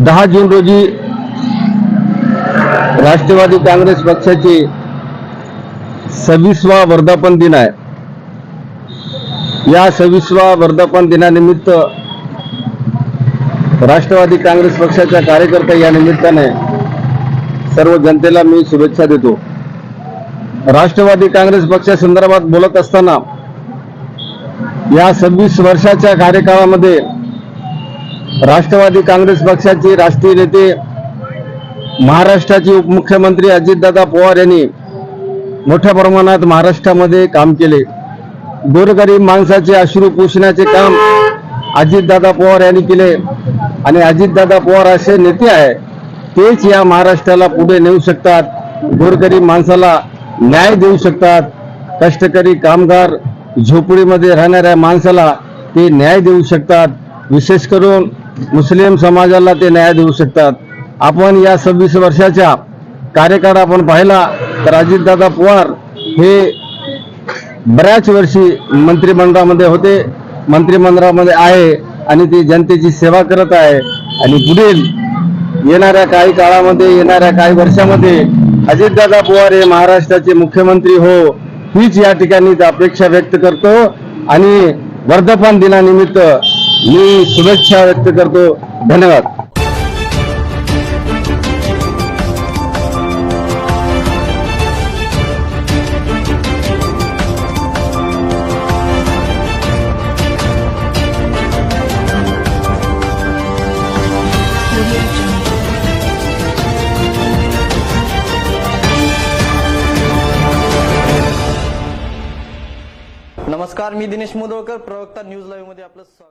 दहा जून रोजी राष्ट्रवादी काँग्रेस पक्षाचे सव्वीसवा वर्धापन दिन आहे. या सव्वीसवा वर्धापन दिनानिमित्त राष्ट्रवादी काँग्रेस पक्षाच्या कार्यकर्ता या निमित्ताने सर्व जनतेला मी शुभेच्छा देतो. राष्ट्रवादी काँग्रेस पक्षासंदर्भात बोलत असताना या सव्वीस वर्षाच्या कार्यकाळामध्ये राष्ट्रवादी काँग्रेस पक्षाचे राष्ट्रीय नेते महाराष्ट्राचे उपमुख्यमंत्री अजितदादा पवार यांनी मोठ्या प्रमाणात महाराष्ट्रामध्ये काम केले. गोरगरीब माणसाचे अश्रू पुसण्याचे काम अजितदादा पवार यांनी केले. आणि अजितदादा पवार असे नेते आहे तेच या महाराष्ट्राला पुढे नेऊ शकतात गोरगरीब माणसाला न्याय देऊ शकतात. कष्टकरी कामगार झोपडीमध्ये राहणाऱ्या माणसाला ते न्याय देऊ शकतात. विशेष करून मुस्लिम समाजाला ते न्याय देऊ शकतात. आपण या सव्वीस वर्षाच्या कार्यकाळ आपण पाहिला तर अजितदादा पवार हे बऱ्याच वर्षी मंत्रिमंडळामध्ये होते. मंत्रिमंडळामध्ये आहे आणि ते जनतेची सेवा करत आहे. आणि पुढील येणाऱ्या काही काळामध्ये येणाऱ्या काही वर्षामध्ये अजितदादा पवार हे महाराष्ट्राचे मुख्यमंत्री हो हीच या ठिकाणी अपेक्षा व्यक्त करतो. आणि वर्धापन दिनानिमित्त मी शुभेच्छा व्यक्त करतो. धन्यवाद. नमस्कार मी दिनेश मुदोळकर प्रवक्ता न्यूज लाईव्हमध्ये आपलं स्वागत.